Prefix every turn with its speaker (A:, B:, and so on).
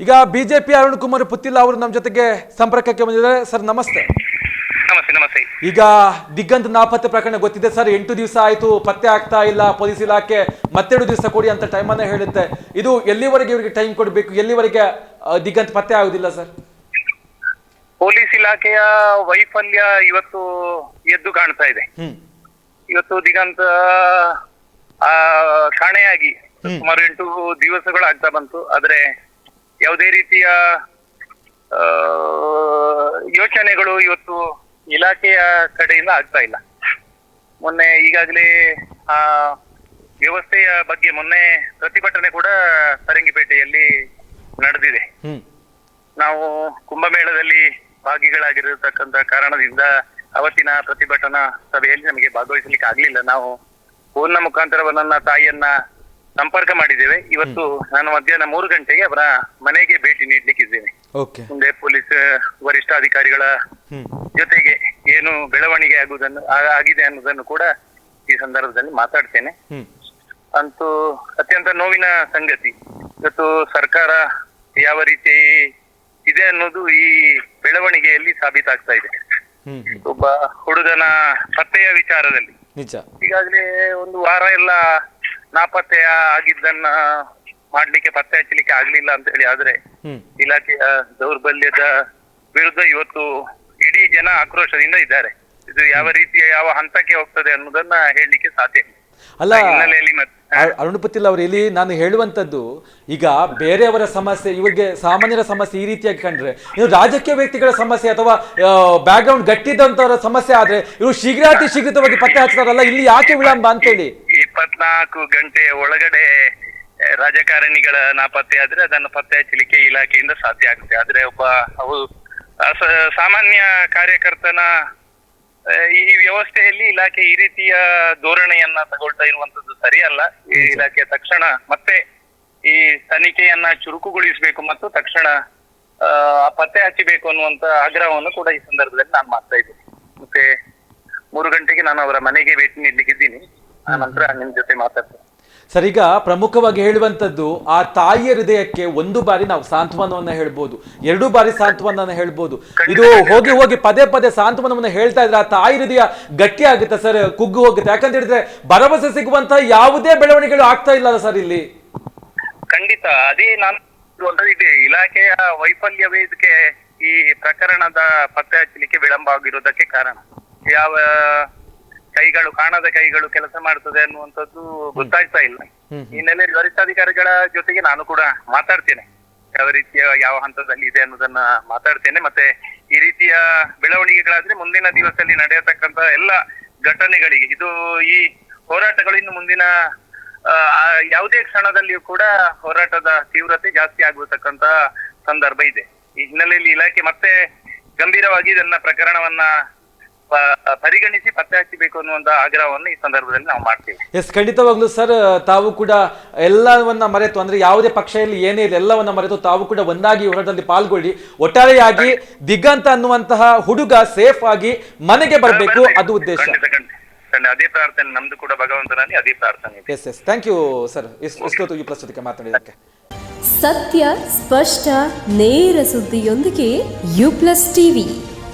A: ಈಗ ಬಿಜೆಪಿ ಅರುಣ್ ಕುಮಾರ್ ಪುತ್ತಿಲ್ಲ ಅವರು ನಮ್ಮ ಜೊತೆಗೆ ಸಂಪರ್ಕಕ್ಕೆ ಬಂದಿದ್ದಾರೆ. ಸರ್ ನಮಸ್ತೆ.
B: ನಮಸ್ತೆ ನಮಸ್ತೆ.
A: ಈಗ ದಿಗ್ಗಂತ ನಾಪತ್ತೆ ಪ್ರಕರಣ ಗೊತ್ತಿದೆ. ಸರ್ ಎಂಟು ದಿವಸ ಆಯ್ತು ಪತ್ತೆ ಆಗ್ತಾ ಇಲ್ಲ ಪೊಲೀಸ್ ಇಲಾಖೆ ಮತ್ತೆರಡು ದಿವಸ ಕೊಡಿ ಅಂತ ಟೈಮ್ ಅನ್ನ ಹೇಳುತ್ತೆ. ಇದು ಎಲ್ಲಿವರೆಗೆ ಇವರಿಗೆ ಟೈಮ್ ಕೊಡಬೇಕು? ಎಲ್ಲಿವರೆಗೆ ಆ, ದಿಗಂತ್ ಪತ್ತೆ ಆಗುದಿಲ್ಲ ಸರ್?
B: ಪೊಲೀಸ್ ಇಲಾಖೆಯ ವೈಫಲ್ಯ ಇವತ್ತು ಎದ್ದು ಕಾಣ್ತಾ ಇದೆ. ಇವತ್ತು ದಿಗಂತ ಆ, ಕಾಣೆಯಾಗಿ ಸುಮಾರು ಎಂಟು ದಿವಸಗಳು ಆಗ್ತಾ ಬಂತು. ಆದ್ರೆ ಯಾವುದೇ ರೀತಿಯ ಯೋಚನೆಗಳು ಇವತ್ತು ಇಲಾಖೆಯ ಕಡೆಯಿಂದ ಆಗ್ತಾ ಇಲ್ಲ. ಮೊನ್ನೆ ಈಗಾಗಲೇ ಆ ವ್ಯವಸ್ಥೆಯ ಬಗ್ಗೆ ಮೊನ್ನೆ ಪ್ರತಿಭಟನೆ ಕೂಡ ಸರಂಗಿಪೇಟೆಯಲ್ಲಿ ನಡೆದಿದೆ. ನಾವು ಕುಂಭಮೇಳದಲ್ಲಿ ಭಾಗಿಗಳಾಗಿರತಕ್ಕಂತ ಕಾರಣದಿಂದ ಅವತ್ತಿನ ಪ್ರತಿಭಟನಾ ಸಭೆಯಲ್ಲಿ ನಮಗೆ ಭಾಗವಹಿಸಲಿಕ್ಕೆ ಆಗ್ಲಿಲ್ಲ. ನಾವು ಫೋನ್ನ ಮುಖಾಂತರ ನನ್ನ ತಾಯಿಯನ್ನ ಸಂಪರ್ಕ ಮಾಡಿದ್ದೇವೆ. ಇವತ್ತು ನಾನು ಮಧ್ಯಾಹ್ನ ಮೂರು ಗಂಟೆಗೆ ಅವರ ಮನೆಗೆ ಭೇಟಿ ನೀಡ್ಲಿಕ್ಕಿದ್ದೇನೆ.
A: ಓಕೆ.
B: ಮುಂದೆ ಪೊಲೀಸ್ ವರಿಷ್ಠಾಧಿಕಾರಿಗಳ
A: ಅಧಿಕಾರಿಗಳ
B: ಜೊತೆಗೆ ಏನು ಬೆಳವಣಿಗೆ ಆಗುವುದನ್ನು ಆ- ಆಗಿದೆ ಅನ್ನೋದನ್ನು ಕೂಡ ಈ ಸಂದರ್ಭದಲ್ಲಿ ಮಾತಾಡ್ತೇನೆ.
A: ಹ್ಮ್.
B: ಅಂತೂ ಅತ್ಯಂತ ನೋವಿನ ಸಂಗತಿ. ಇವತ್ತು ಸರ್ಕಾರ ಯಾವ ರೀತಿ ಇದೆ ಅನ್ನೋದು ಈ ಬೆಳವಣಿಗೆಯಲ್ಲಿ ಸಾಬೀತಾಗ್ತಾ ಇದೆ.
A: ಹ್ಮ್ ಹ್ಮ್.
B: ಒಬ್ಬ ಹುಡುಗನ ಪತ್ತೆಯ ವಿಚಾರದಲ್ಲಿ.
A: ನಿಜ.
B: ಈಗಾಗಲೇ ಒಂದು ವಾರ ಎಲ್ಲ ನಾಪತ್ತೆ ಆಗಿದ್ದನ್ನ ಮಾಡ್ಲಿಕ್ಕೆ ಪತ್ತೆ ಹಚ್ಚಲಿಕ್ಕೆ ಆಗ್ಲಿಲ್ಲ ಅಂತ ಹೇಳಿ. ಆದ್ರೆ
A: ಹ್ಮ್.
B: ಇಲಾಖೆಯ ದೌರ್ಬಲ್ಯದ ವಿರುದ್ಧ ಇವತ್ತು ಇಡೀ ಜನ ಆಕ್ರೋಶದಿಂದ ಇದ್ದಾರೆ. ಇದು ಯಾವ ರೀತಿಯ ಯಾವ ಹಂತಕ್ಕೆ ಹೋಗ್ತದೆ ಅನ್ನೋದನ್ನ ಹೇಳಲಿಕ್ಕೆ ಸಾಧ್ಯ ಇಲ್ಲ.
A: ಅಲ್ಲ
B: ಆ ಹಿನ್ನೆಲೆಯಲ್ಲಿ ಮತ್ತೆ
A: ಅ- ಅರುಣ್ ಪುತ್ತಿಲ್ ಅವರು ಇಲ್ಲಿ ನಾನು ಹೇಳುವಂತದ್ದು ಈಗ ಬೇರೆಯವರ ಸಮಸ್ಯೆ ಇವರಿಗೆ ಸಾಮಾನ್ಯರ ಸಮಸ್ಯೆ ಈ ರೀತಿಯಾಗಿ ಕಂಡ್ರೆ ಇದು ರಾಜಕೀಯ ವ್ಯಕ್ತಿಗಳ ಸಮಸ್ಯೆ ಅಥವಾ ಬ್ಯಾಕ್ ಗ್ರೌಂಡ್ ಗಟ್ಟಿದಂತವರ ಸಮಸ್ಯೆ ಆದ್ರೆ ಇವರು ಶೀಘ್ರಾತಿ ಶೀಘ್ರವಾಗಿ ಪತ್ತೆ ಹಚ್ತಾರಲ್ಲ ಇಲ್ಲಿ ಯಾಕೆ ವಿಳಂಬ ಅಂತೇಳಿ?
B: ಇಪ್ಪತ್ನಾಲ್ಕು ಗಂಟೆಯ ಒಳಗಡೆ ರಾಜಕಾರಣಿಗಳ ನಾಪತ್ತೆ ಆದ್ರೆ ಅದನ್ನು ಪತ್ತೆ ಹಚ್ಚಲಿಕ್ಕೆ ಇಲಾಖೆಯಿಂದ ಸಾಧ್ಯ ಆಗುತ್ತೆ. ಆದ್ರೆ ಒಬ್ಬ ಅವು ಸಾಮಾನ್ಯ ಕಾರ್ಯಕರ್ತನ ಈ ವ್ಯವಸ್ಥೆಯಲ್ಲಿ ಇಲಾಖೆ ಈ ರೀತಿಯ ಧೋರಣೆಯನ್ನ ತಗೊಳ್ತಾ ಇರುವಂತದ್ದು ಸರಿಯಲ್ಲ. ಈ ಇಲಾಖೆ ತಕ್ಷಣ ಮತ್ತೆ ಈ ತನಿಖೆಯನ್ನ ಚುರುಕುಗೊಳಿಸಬೇಕು ಮತ್ತು ತಕ್ಷಣ ಆ, ಪತ್ತೆ ಹಚ್ಚಬೇಕು ಅನ್ನುವಂತ ಆಗ್ರಹವನ್ನು ಕೂಡ ಈ ಸಂದರ್ಭದಲ್ಲಿ ನಾನು ಮಾಡ್ತಾ ಇದ್ದೀನಿ. ಮತ್ತೆ ಮೂರು ಗಂಟೆಗೆ ನಾನು ಅವರ ಮನೆಗೆ ಭೇಟಿ ನೀಡ್ಲಿಕ್ಕಿದ್ದೀನಿ ನಿಮ್ ಜೊತೆ ಮಾತಾಡ್ತೀನಿ.
A: ಸರ್ ಈಗ ಪ್ರಮುಖವಾಗಿ ಹೇಳುವಂತದ್ದು ಆ ತಾಯಿಯ ಹೃದಯಕ್ಕೆ ಒಂದು ಬಾರಿ ನಾವು ಸಾಂತ್ವನವನ್ನ ಹೇಳ್ಬೋದು ಎರಡು ಬಾರಿ ಸಾಂತ್ವನವನ್ನ ಹೇಳ್ಬೋದು. ಇದು ಹೋಗಿ ಹೋಗಿ ಪದೇ ಪದೇ ಸಾಂತ್ವನವನ್ನ ಹೇಳ್ತಾ ಇದ್ರೆ ಆ ತಾಯಿ ಹೃದಯ ಗಟ್ಟಿ ಆಗುತ್ತೆ ಸರ್ ಕುಗ್ಗು ಹೋಗುತ್ತೆ. ಯಾಕಂತ ಹೇಳಿದ್ರೆ ಭರವಸೆ ಸಿಗುವಂತ ಯಾವುದೇ ಬೆಳವಣಿಗೆಗಳು ಆಗ್ತಾ ಇಲ್ಲ ಸರ್ ಇಲ್ಲಿ.
B: ಖಂಡಿತ. ಅದೇ ನಾನು ಇದೆ. ಇಲಾಖೆಯ ವೈಫಲ್ಯವೇ ಇದಕ್ಕೆ ಈ ಪ್ರಕರಣದ ಪತ್ತೆ ಹಚ್ಚಲಿಕ್ಕೆ ವಿಳಂಬ ಆಗಿರೋದಕ್ಕೆ ಕಾರಣ. ಯಾವ ಕೈಗಳು ಕಾಣದ ಕೈಗಳು ಕೆಲಸ ಮಾಡ್ತದೆ ಅನ್ನುವಂಥದ್ದು ಗೊತ್ತಾಗ್ತಾ ಇಲ್ಲ. ಹಿನ್ನೆಲೆ ವರಿಷ್ಠಾಧಿಕಾರಿಗಳ ಜೊತೆಗೆ ನಾನು ಕೂಡ ಮಾತಾಡ್ತೇನೆ. ಯಾವ ರೀತಿಯ ಯಾವ ಹಂತದಲ್ಲಿ ಇದೆ ಅನ್ನೋದನ್ನ ಮಾತಾಡ್ತೇನೆ. ಮತ್ತೆ ಈ ರೀತಿಯ ಬೆಳವಣಿಗೆಗಳಾದ್ರೆ ಮುಂದಿನ ದಿವಸದಲ್ಲಿ ನಡೆಯತಕ್ಕಂತ ಎಲ್ಲ ಘಟನೆಗಳಿಗೆ ಇದು ಈ ಹೋರಾಟಗಳು ಇನ್ನು ಮುಂದಿನ ಯಾವುದೇ ಕ್ಷಣದಲ್ಲಿಯೂ ಕೂಡ ಹೋರಾಟದ ತೀವ್ರತೆ ಜಾಸ್ತಿ ಆಗಿರತಕ್ಕಂತ ಸಂದರ್ಭ ಇದೆ. ಈ ಹಿನ್ನೆಲೆಯಲ್ಲಿ ಇಲಾಖೆ ಮತ್ತೆ ಗಂಭೀರವಾಗಿ ಇದನ್ನ ಪ್ರಕರಣವನ್ನ ಪರಿಗಣಿಸಿ ಪತ್ತೆ ಹಚ್ಚಬೇಕು ಅನ್ನುವಂತ ಆಗ್ರಹವನ್ನು ಈ ಸಂದರ್ಭದಲ್ಲಿ ನಾವು ಮಾಡ್ತೀವಿ.
A: ಎಸ್ ಖಂಡಿತವಾಗ್ಲೂ ಸರ್ ತಾವು ಕೂಡ ಎಲ್ಲವನ್ನ ಮರೆತು ಅಂದ್ರೆ ಯಾವುದೇ ಪಕ್ಷದಲ್ಲಿ ಏನೇ ಇಲ್ಲ ಎಲ್ಲವನ್ನ ಮರೆತು ತಾವು ಕೂಡ ಒಂದಾಗಿ ಹೋರಾಟದಲ್ಲಿ ಪಾಲ್ಗೊಳ್ಳಿ. ಒಟ್ಟಾರೆಯಾಗಿ ದಿಗ್ಗಂತ ಅನ್ನುವಂತಹ ಹುಡುಗ ಸೇಫ್ ಆಗಿ ಮನೆಗೆ ಬರಬೇಕು ಅದು ಉದ್ದೇಶ.
B: ಖಂಡಿತ ಖಂಡಿತ. ಖಂಡಿತ ಅದೇ ಪ್ರಾರ್ಥನೆ ನಮ್ದು ಕೂಡ ಭಗವಂತನಲ್ಲಿ ಅದೇ ಪ್ರಾರ್ಥನೆ
A: yes yes. Thank you sir ಇಷ್ಟೊತ್ತು ಈ ಪ್ರಸ್ತುತಿಗೆ ಮಾತನಾಡಿದ್ದಕ್ಕೆ
C: ಸತ್ಯ ಸ್ಪಷ್ಟ ನೇರ ಸುದ್ದಿಯೊಂದಿಗೆ ಯು ಪ್ಲಸ್ ಟಿವಿ